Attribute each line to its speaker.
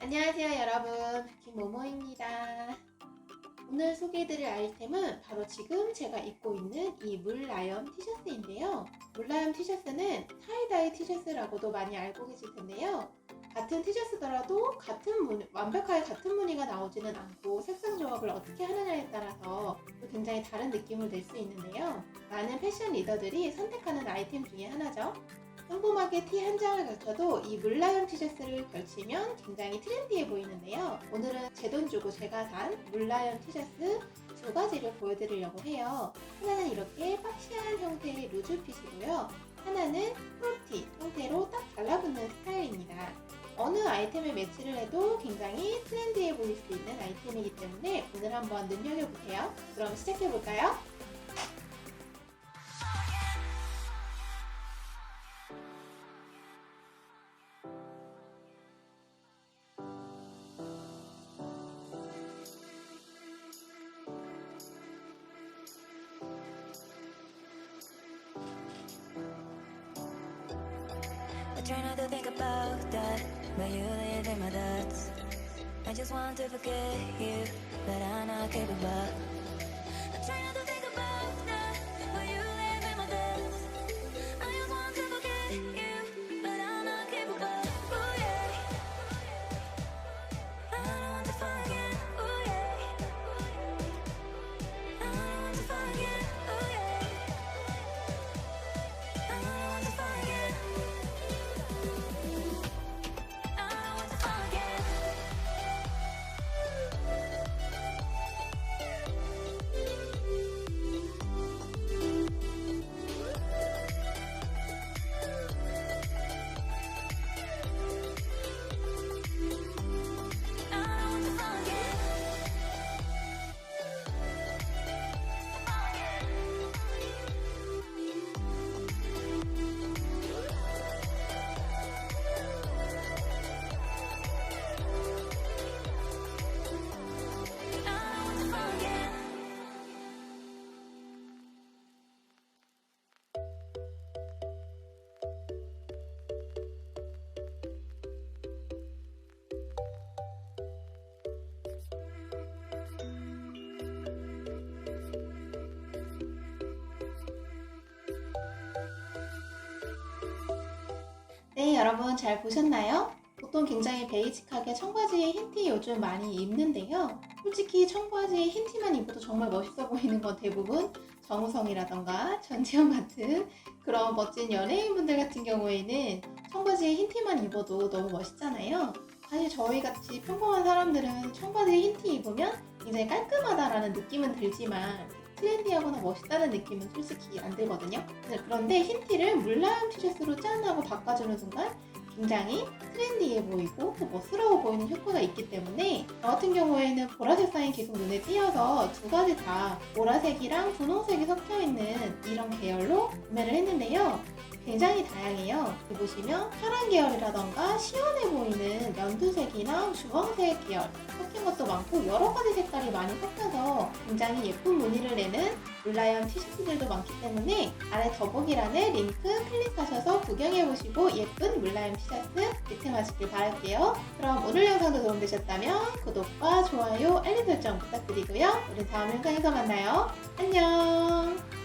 Speaker 1: 안녕하세요 여러분. 김모모입니다. 오늘 소개해드릴 아이템은 바로 지금 제가 입고 있는 이 물라염 티셔츠인데요. 물라염 티셔츠는 타이다이 티셔츠라고도 많이 알고 계실 텐데요. 같은 티셔츠더라도 같은 무 완벽하게 같은 무늬가 나오지는 않고 색상 조합을 어떻게 하느냐에 따라서 또 굉장히 다른 느낌을 낼 수 있는데요. 많은 패션 리더들이 선택하는 아이템 중에 하나죠 평범하게 티 한 장을 걸쳐도 이 물라염 티셔츠를 걸치면 굉장히 트렌디해 보이는데요. 오늘은 제 돈 주고 제가 산 물라염 티셔츠 두 가지를 보여드리려고 해요. 하나는 이렇게 박시한 형태의 루즈핏이고요. 하나는 프로티 형태로 딱 달라붙는 스타일입니다. 어느 아이템에 매치를 해도 굉장히 트렌디해 보일 수 있는 아이템이기 때문에 오늘 한번 눈여겨보세요. 그럼 시작해볼까요?
Speaker 2: Try not to think about that, but you live in my thoughts. I just want to forget you, but I'm not capable.
Speaker 1: 네, 여러분 잘 보셨나요? 보통 굉장히 베이직하게 청바지에 흰 티 요즘 많이 입는데요. 솔직히 청바지에 흰 티만 입어도 정말 멋있어 보이는 건 대부분 정우성이라던가 전지현 같은 그런 멋진 연예인분들 같은 경우에는 청바지에 흰 티만 입어도 너무 멋있잖아요. 사실 저희 같이 평범한 사람들은 청바지에 흰 티 입으면 굉장히 깔끔하다라는 느낌은 들지만 트렌디하거나 멋있다는 느낌은 솔직히 안 들거든요. 네, 그런데 흰 티를 물라염 티셔츠로 짠 하고 바꿔주는 순간 굉장히 트렌디해 보이고 또 멋스러워 보이는 효과가 있기 때문에 저 같은 경우에는 보라색 사인 계속 눈에 띄어서 두 가지 다 보라색이랑 분홍색이 섞여 있는 이런 계열로 구매를 했는데요. 굉장히 다양해요. 보시면 파란 계열이라던가 시원해 보이는 연두색이나 주황색 계열 섞인 것도 많고 여러 가지 색깔이 많이 섞여서 굉장히 예쁜 무늬를 내는 물라염 티셔츠들도 많기 때문에 아래 더보기란에 링크 클릭하셔서 구경해보시고 예쁜 물라염 티셔츠 득템하시길 바랄게요. 그럼 오늘 영상도 도움되셨다면 구독과 좋아요, 알림 설정 부탁드리고요. 우리 다음 영상에서 만나요. 안녕!